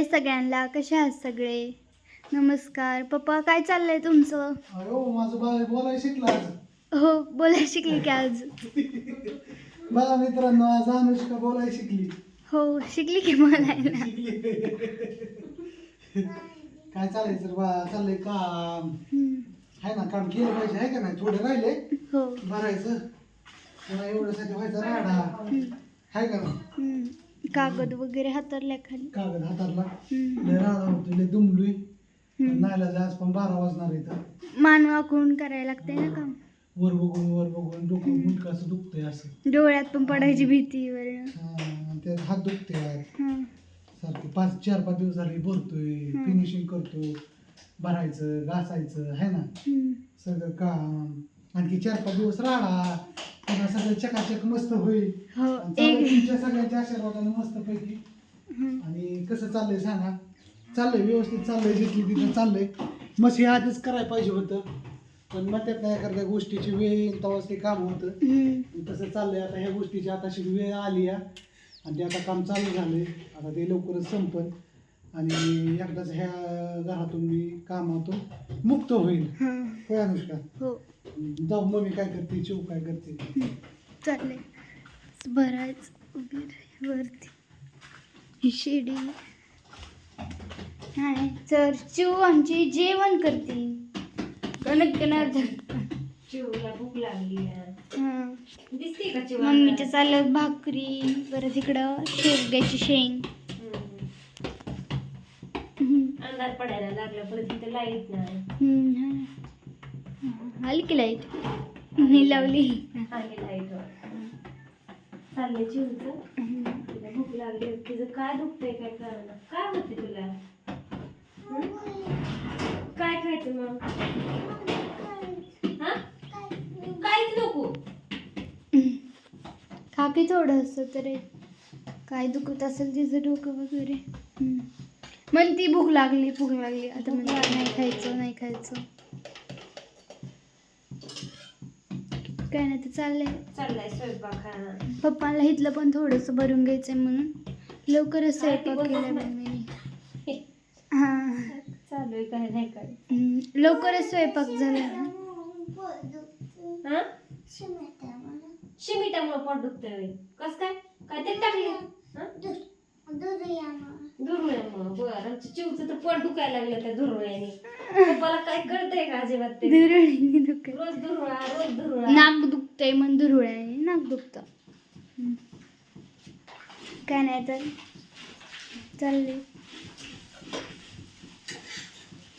हाय सगळ्यांना? कसे आहात सगळे? नमस्कार. पप्पा काय चाललंय तुमचं? अयो माझं बाळ बोलायला शिकला आज. हो बोलायला शिकली की आज? बघा मित्रांनो आज अनुष्का बोलायला शिकली. हो शिकली की बोलायला? काय चालायचं बा? चाललंय काम. हम्म. आहे ना काम केलं पाहिजे आहे का नाही? थोडे राहिले हो. भरायचं पुन्हा एवढ्यासाठी व्हायचा राडा. हम्म. आहे का ना हम्म. कागद वगैरे हातरल्या खाली. कागद हातातला. लय राडा होतो लय दुमलोय. नायला आज पण बारा वाजणार इथं मान वाकून करायला लागतंय ना काम. वर बघून वर बघून डोकं मुंडकं असं दुखतंय असं. डोळ्यात पण पडायची भीती वगैरे. हा, आणि ते हात दुखते यार हं. सारखे पाच चार पाच दिवस झाले भरतोय. फिनिशिंग करतो भरायचं घासायचं आहे ना. सगळं काम. आणखी चार पाच दिवस राहणार पुन्हा सगळं चकाचक मस्त होईल. हो आणि चाललंय एक तुमच्या सगळ्यांच्या आशीर्वादाने मस्त पैकी. आणि कसं चाललंय सांगा. चाललंय व्यवस्थित चाललंय जिथली तिथं चाललंय. मग हे आधीच करायला पाहिजे होतं. पण मग त्यात नाही एखाद्या गोष्टीची वेळ येईल तेव्हाच ते काम होतं. हम्म. तसं चाललंय. आता ह्या गोष्टीची आता अशी वेळ आली आहे. आणि ते आता काम चालू झालंय. आता ते लवकरच संपल. आणि एकदाच ह्या घरातून मी कामातून मुक्त होईल. हं. होय अनुष्का? हो. जाऊ मम्मी काय करते चिव काय करते? भरायचं वगैरे वरती. ही शिडी. नाही तर चिव आमची जेवण करते. कणक कणक चिवला भूक लागली आहे. हं. दिसते का चिव मम्मीच्या चाललं भाकरी परत इकडं शेवग्याची शेंग. हम्म. अंधार पडायला लागला परत इथं लाइट नाही. हम्म, हा. आली की लाइट मी लावली. आली लाइट चालले चिवचं. हम्म. तिला भूक लागली तिचं काय दुखतंय काय कळलं काय होते तुला? काय खायचं मग? हा? काहीच नको. खा की थोडंसं तरी. काय दुखत असेल तिचं डोकं वगैरे. म्हणती भूक लागली भूक लागली. आता म्हणजे नाही खायचं नाही खायचं. काय नाही ते चाललंय. चाललाय स्वयंपाक हा. पप्पाला इथलं पण थोडंसं भरून घ्यायचंय म्हणून. लवकरच स्वयंपाक केला. मम्मीने. हा. चालू आहे काय नाही काय. लवकरच स्वयंपाक झाला हा? शिमिटामुळे पोट दुखतंय होय. कस काय? काय ते टाकले? हा? दुर्मिळ्यामुळं बरं आमच्या चिवचं तर पोट दुखायला लागलं त्या पप्पाला काय कळतंय का अजिबात ते? दुरळी दुखत रोज दुर्मिळा रोज दुर्मिळा नाक दुखतंय मन दुरवळ्याने नाक दुखतं. काय नाही तर चालले